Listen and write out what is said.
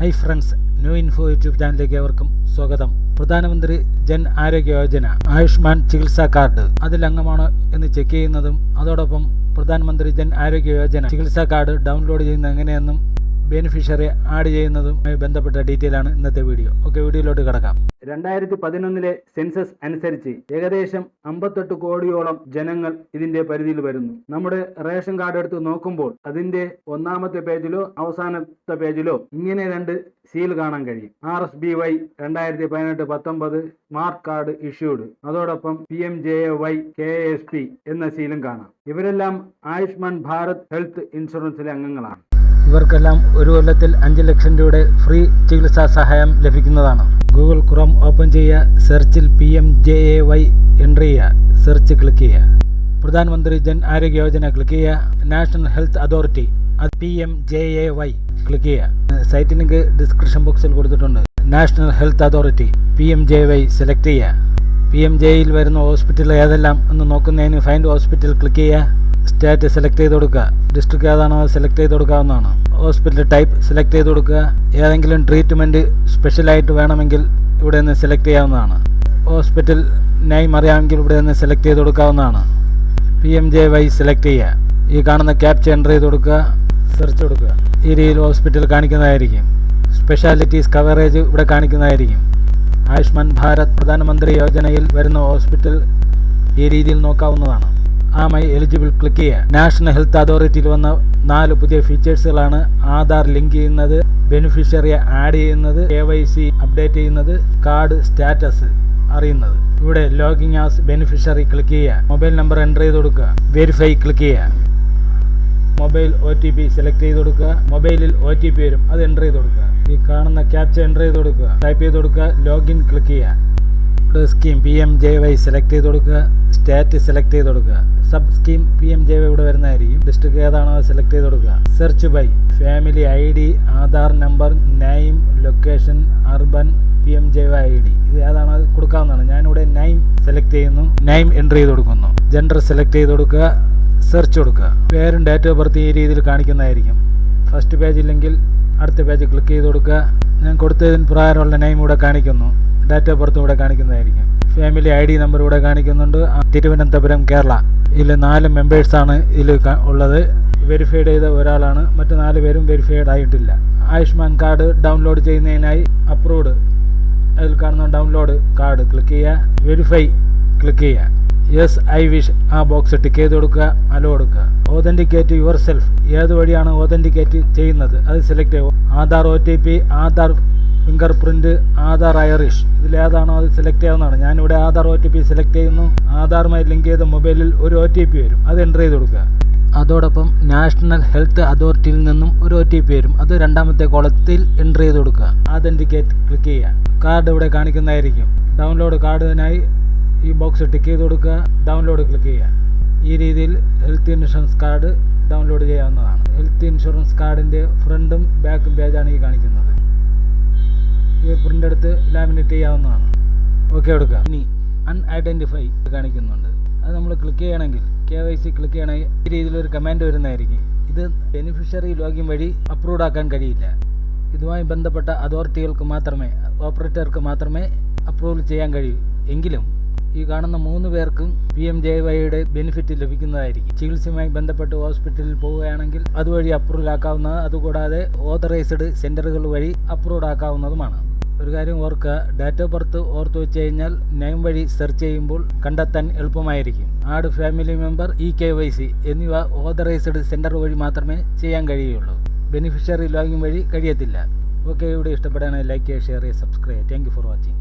Hi friends new info YouTube ചാനലിലേക്ക് അവർക്കും സ്വാഗതം. പ്രധാനമന്ത്രി ജൻ ആരോഗ്യ യോജന ആയുഷ്മാൻ ചികിത്സാ കാർഡ്. അതിൽ അംഗമാണോ എന്ന് ചെക്ക് ചെയ്യുന്നതും അതോടൊപ്പം പ്രധാനമന്ത്രി ജൻ ആരോഗ്യ യോജന ചികിത്സാ കാർഡ് ഡൗൺലോഡ് ചെയ്യുന്നത് എങ്ങനെയെന്നും ബെനിഫിഷ്യറി ആഡ് ചെയ്യുന്നതുമായി ബന്ധപ്പെട്ട ഡീറ്റെയിൽ ആണ് ഇന്നത്തെ വീഡിയോ ഓക്കെ വീഡിയോയിലോട്ട് കിടക്കാം. രണ്ടായിരത്തി പതിനൊന്നിലെ സെൻസസ് അനുസരിച്ച് ഏകദേശം അമ്പത്തെട്ട് കോടിയോളം ജനങ്ങൾ ഇതിന്റെ പരിധിയിൽ വരുന്നു. നമ്മുടെ റേഷൻ കാർഡ് എടുത്ത് നോക്കുമ്പോൾ അതിന്റെ ഒന്നാമത്തെ പേജിലോ അവസാനത്തെ പേജിലോ ഇങ്ങനെ രണ്ട് സീൽ കാണാൻ കഴിയും. ആർ എസ് ബി വൈ രണ്ടായിരത്തി പതിനെട്ട് പത്തൊമ്പത് സ്മാർട്ട് കാർഡ് ഇഷ്യൂഡ്. അതോടൊപ്പം P M J A Y K S P എന്ന സീലും കാണാം. ഇവരെല്ലാം ആയുഷ്മാൻ ഭാരത് ഹെൽത്ത് ഇൻഷുറൻസിലെ അംഗങ്ങളാണ്. ഇവർക്കെല്ലാം ഒരു കൊല്ലത്തിൽ അഞ്ച് ലക്ഷം രൂപയുടെ ഫ്രീ ചികിത്സാ സഹായം ലഭിക്കുന്നതാണ്. ഗൂഗിൾ ക്രോം ഓപ്പൺ ചെയ്യുക സെർച്ചിൽ P M J A Y enter ചെയ്യുക സെർച്ച് ക്ലിക്ക് ചെയ്യുക പ്രധാനമന്ത്രി ജൻ ആരോഗ്യ യോജന ക്ലിക്ക് ചെയ്യുക നാഷണൽ ഹെൽത്ത് അതോറിറ്റി അത് P M J A Y click ചെയ്യുക സൈറ്റ് ലിങ്ക് ഡിസ്ക്രിപ്ഷൻ ബോക്സിൽ കൊടുത്തിട്ടുണ്ട്. National health authority P M J Y select ചെയ്യുക പി എം ജെയിൽ വരുന്ന ഹോസ്പിറ്റൽ ഏതെല്ലാം എന്ന് നോക്കുന്നതിന് ഫൈൻഡ് ഹോസ്പിറ്റൽ ക്ലിക്ക് ചെയ്യുക സ്റ്റേറ്റ് സെലക്ട് ചെയ്ത് കൊടുക്കുക. ഡിസ്ട്രിക്ട് ഏതാണോ സെലക്ട് ചെയ്ത് കൊടുക്കാവുന്നതാണ്. ഹോസ്പിറ്റൽ ടൈപ്പ് സെലക്ട് ചെയ്ത് കൊടുക്കുക. ഏതെങ്കിലും ട്രീറ്റ്മെന്റ് സ്പെഷ്യലായിട്ട് വേണമെങ്കിൽ ഇവിടെ നിന്ന് സെലക്ട് ചെയ്യാവുന്നതാണ്. ഹോസ്പിറ്റൽ നെയിം അറിയാമെങ്കിൽ ഇവിടെ നിന്ന് സെലക്ട് ചെയ്ത് കൊടുക്കാവുന്നതാണ്. P M J Y select ചെയ്യുക. ഈ കാണുന്ന ക്യാപ്ച എന്റർ ചെയ്ത് കൊടുക്കുക. സെർച്ച് കൊടുക്കുക. ഈ രീതിയിൽ ഹോസ്പിറ്റൽ കാണിക്കുന്നതായിരിക്കും. സ്പെഷ്യാലിറ്റീസ് കവറേജ് ഇവിടെ കാണിക്കുന്നതായിരിക്കും. ആയുഷ്മാൻ ഭാരത് പ്രധാനമന്ത്രി യോജനയിൽ വരുന്ന ഹോസ്പിറ്റൽ ഈ രീതിയിൽ നോക്കാവുന്നതാണ്. ആ മൈ എലിജിബിൾ ക്ലിക്ക് ചെയ്യുക നാഷണൽ ഹെൽത്ത് അതോറിറ്റിയിൽ വന്ന നാല് പുതിയ ഫീച്ചേഴ്സുകളാണ് ആധാർ ലിങ്ക് ചെയ്യുന്നത് ബെനിഫിഷ്യറിയെ ആഡ് ചെയ്യുന്നത് കെ വൈ സി അപ്ഡേറ്റ് ചെയ്യുന്നത് കാർഡ് സ്റ്റാറ്റസ് അറിയുന്നത്. ഇവിടെ ലോഗിങ് ആസ് ബെനിഫിഷ്യറി ക്ലിക്ക് ചെയ്യുക. മൊബൈൽ നമ്പർ എന്റർ ചെയ്ത് കൊടുക്കുക. വെരിഫൈ ക്ലിക്ക് ചെയ്യുക. Mobile O T P select ചെയ്ത് കൊടുക്കുക. മൊബൈലിൽ ഒ ടി പി വരും. അത് എന്റർ ചെയ്ത് കൊടുക്കുക. ഈ കാണുന്ന ക്യാപ്ചർ എന്റർ ചെയ്ത് കൊടുക്കുക. ടൈപ്പ് ചെയ്ത് കൊടുക്കുക. ലോഗിൻ ക്ലിക്ക് ചെയ്യുക. ഇവിടെ scheme P M J Y select ചെയ്ത് കൊടുക്കുക. സ്റ്റേറ്റ് സെലക്ട് ചെയ്ത് കൊടുക്കുക. Sub scheme P M J Y ഇവിടെ വരുന്നതായിരിക്കും. ഡിസ്ട്രിക്ട് ഏതാണോ സെലക്ട് ചെയ്ത് കൊടുക്കുക. Search by family I D Aadhaar number name location urban P M J Y I D ഇത് ഏതാണോ കൊടുക്കാവുന്നതാണ്. ഞാനിവിടെ നെയിം സെലക്ട് ചെയ്യുന്നു. നെയിം എന്റർ ചെയ്ത് കൊടുക്കുന്നു. ജെൻഡർ സെലക്ട് ചെയ്ത് കൊടുക്കുക. സെർച്ച് കൊടുക്കുക. പേരും ഡേറ്റ് ഓഫ് ബർത്ത് ഈ രീതിയിൽ കാണിക്കുന്നതായിരിക്കും. ഫസ്റ്റ് പേജ് ഇല്ലെങ്കിൽ അടുത്ത പേജ് ക്ലിക്ക് ചെയ്ത് കൊടുക്കുക. ഞാൻ കൊടുത്തതിന് പ്രകാരമുള്ള നെയിം ഇവിടെ കാണിക്കുന്നു. ഡേറ്റ് ബർത്ത് ഇവിടെ കാണിക്കുന്നതായിരിക്കും. ഫാമിലി ഐ ഡി നമ്പർ ഇവിടെ കാണിക്കുന്നുണ്ട്. തിരുവനന്തപുരം കേരള. ഇതിൽ നാല് മെമ്പേഴ്സാണ് ഇതിൽ ഉള്ളത്. വെരിഫൈഡ് ചെയ്ത ഒരാളാണ്. മറ്റ് നാല് പേരും വെരിഫൈഡ് ആയിട്ടില്ല ആയുഷ്മാൻ കാർഡ് ഡൗൺലോഡ് ചെയ്യുന്നതിനായി അപ്രൂവ്ഡ് അതിൽ കാണുന്ന ഡൗൺലോഡ് കാർഡ് ക്ലിക്ക് ചെയ്യുക. വെരിഫൈ ക്ലിക്ക് ചെയ്യുക. യെസ് ഐ വിഷ് ആ ബോക്സ് ടിക്ക് ചെയ്ത് കൊടുക്കുക. അലോ കൊടുക്കുക. ഓതന്റിക്കേറ്റ് യുവർ സെൽഫ് ഏത് വഴിയാണ് ഓതന്റിക്കേറ്റ് ചെയ്യുന്നത്? അത് സെലക്ട് ചെയ്യുക. Aadhaar O T P Aadhaar fingerprint Aadhaar iris ഇതിലേതാണോ അത് സെലക്ട് ചെയ്യാവുന്നതാണ്. ഞാനിവിടെ Aadhaar O T P select ചെയ്യുന്നു. ആധാറുമായി ലിങ്ക് ചെയ്ത മൊബൈലിൽ ഒരു ഒ ടി പി വരും. അത് എന്റർ ചെയ്ത് കൊടുക്കുക. അതോടൊപ്പം നാഷണൽ ഹെൽത്ത് അതോറിറ്റിയിൽ നിന്നും ഒരു ഒ ടി പി വരും. അത് രണ്ടാമത്തെ കോളത്തിൽ എന്റർ ചെയ്ത് കൊടുക്കുക. ആതന്റിക്കേറ്റ് ക്ലിക്ക് ചെയ്യുക. കാർഡ് ഇവിടെ കാണിക്കുന്നതായിരിക്കും. ഡൗൺലോഡ് കാർഡിനായി ഈ ബോക്സ് ടിക്ക് ചെയ്ത് കൊടുക്കുക. ഡൗൺലോഡ് ക്ലിക്ക് ചെയ്യുക. ഈ രീതിയിൽ ഹെൽത്ത് ഇൻഷുറൻസ് കാർഡ് ഡൗൺലോഡ് ചെയ്യാവുന്നതാണ്. ഹെൽത്ത് ഇൻഷുറൻസ് കാർഡിന്റെ ഫ്രണ്ടും ബാക്കും പേജാണ് ഈ കാണിക്കുന്നത്. ഈ പ്രിന്റ് എടുത്ത് ലാമിനേറ്റ് ചെയ്യാവുന്നതാണ്. ഓക്കെ എടുക്കുക ഇനി അൺഐഡന്റിഫൈ കാണിക്കുന്നുണ്ട്. അത് നമ്മൾ ക്ലിക്ക് ചെയ്യണമെങ്കിൽ കെ വൈ സി ക്ലിക്ക് ചെയ്യണമെങ്കിൽ ഈ രീതിയിലൊരു കമാൻഡ് വരുന്നതായിരിക്കും. ഇത് ബെനിഫിഷ്യറി ലോഗിൻ വഴി അപ്രൂവ് ആക്കാൻ കഴിയില്ല. ഇതുമായി ബന്ധപ്പെട്ട അതോറിറ്റികൾക്ക് മാത്രമേ ഓപ്പറേറ്റർക്ക് മാത്രമേ അപ്രൂവൽ ചെയ്യാൻ കഴിയൂ. എങ്കിലും ഈ കാണുന്ന മൂന്ന് പേർക്കും പി എം ജെ വൈയുടെ ബെനിഫിറ്റ് ലഭിക്കുന്നതായിരിക്കും. ചികിത്സയുമായി ബന്ധപ്പെട്ട് ഹോസ്പിറ്റലിൽ പോവുകയാണെങ്കിൽ അതുവഴി അപ്രൂവൽ ആക്കാവുന്നത് അതുകൂടാതെ ഓതറൈസ്ഡ് സെന്ററുകൾ വഴി അപ്രൂവ് ആക്കാവുന്നതുമാണ്. ഒരു കാര്യം ഓർക്കുക. ഡേറ്റ് ഓഫ് ബർത്ത് ഓർത്ത് വെച്ച് കഴിഞ്ഞാൽ നെയിം വഴി സെർച്ച് ചെയ്യുമ്പോൾ കണ്ടെത്താൻ എളുപ്പമായിരിക്കും. Add family member e K Y C എന്നിവ ഓതറൈസ്ഡ് സെന്റർ വഴി മാത്രമേ ചെയ്യാൻ കഴിയുള്ളൂ. ബെനിഫിഷ്യറി ലോഗിൻ വഴി കഴിയത്തില്ല. ഓക്കെ ഇവിടെ ഇഷ്ടപ്പെടുകയാണെങ്കിൽ ലൈക്ക് ചെയ്യുക ഷെയർ ചെയ്യുക സബ്സ്ക്രൈബ് താങ്ക് ഫോർ വാച്ചിങ്